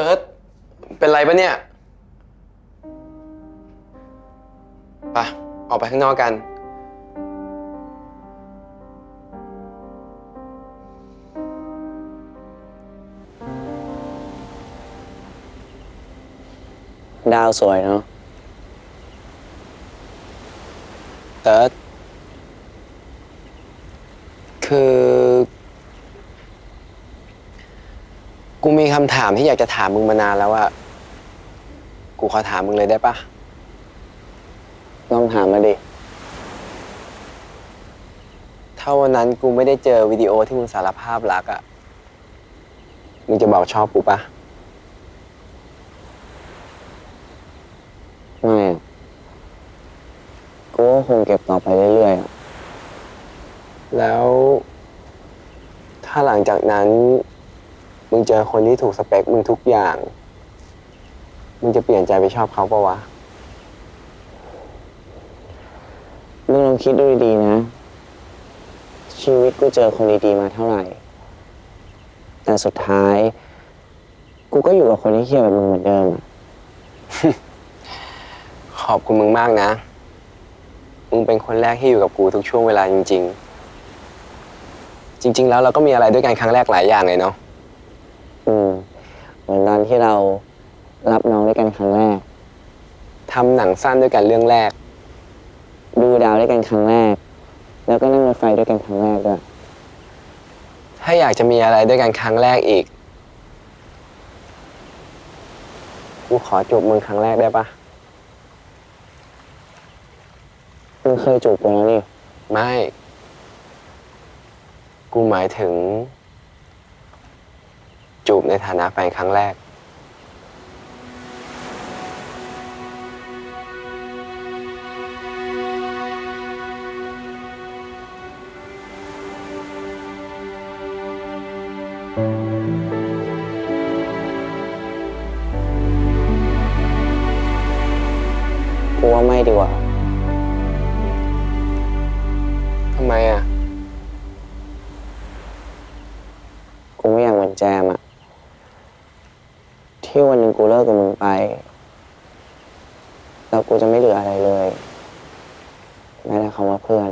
เติร์ดเป็นไรปะเนี่ยไปออกไปข้างนอกกัน ดาวสวยเนาะเติร์ดคือ กู มีคำถามที่อยากจะถามมึงมานานแล้วอะกูขอถามมึงเลยได้ปะลองถามมาดิ ถ้าวันนั้นกูไม่ได้เจอวิดีโอที่มึงสารภาพรักอะมึงจะบอกชอบกูปะไม่อะกูก็คงเก็บต่อไปเรื่อยๆอะแล้ว ถ้าหลังจากนั้น มึงเจอคนที่ถูกสเปคมึงทุกอย่าง มึงจะเปลี่ยนใจไปชอบเขาปะวะ มึงลองคิดดูดีๆนะ ชีวิตกูเจอคนดีๆมาเท่าไหร่ แต่สุดท้าย กูก็อยู่กับคนที่เคียแบบมึงเหมือนเดิมอะขอบคุณมึงมากนะ มึงเป็นคนแรกที่อยู่กับกูทุกช่วงเวลาจริง ๆ จริง ๆ แล้วเราก็มีอะไรด้วยกันครั้งแรกหลายอย่างเลยเนาะ อืมเหมือนตอนที่เรารับน้องด้วยกันครั้งแรกทำหนังสั้นด้วยกันเรื่องแรก ดูดาวด้วยกันครั้งแรก แล้วก็นั่งรถไฟด้วยกันครั้งแรกด้วยถ้าอยากจะมีอะไรด้วยกันครั้งแรกอีก กูขอจูบมึงครั้งแรกได้ปะมึงเคยจูบกูแล้วนี่ ไม่ กูหมายถึงจูบ ในฐานะแฟนครั้งแรก กูว่าไม่ดีกว่า ที่วันหนึ่งกูเลิกกับมึงไป แล้วกูจะไม่เหลืออะไรเลยแม้แต่คำว่าเพื่อน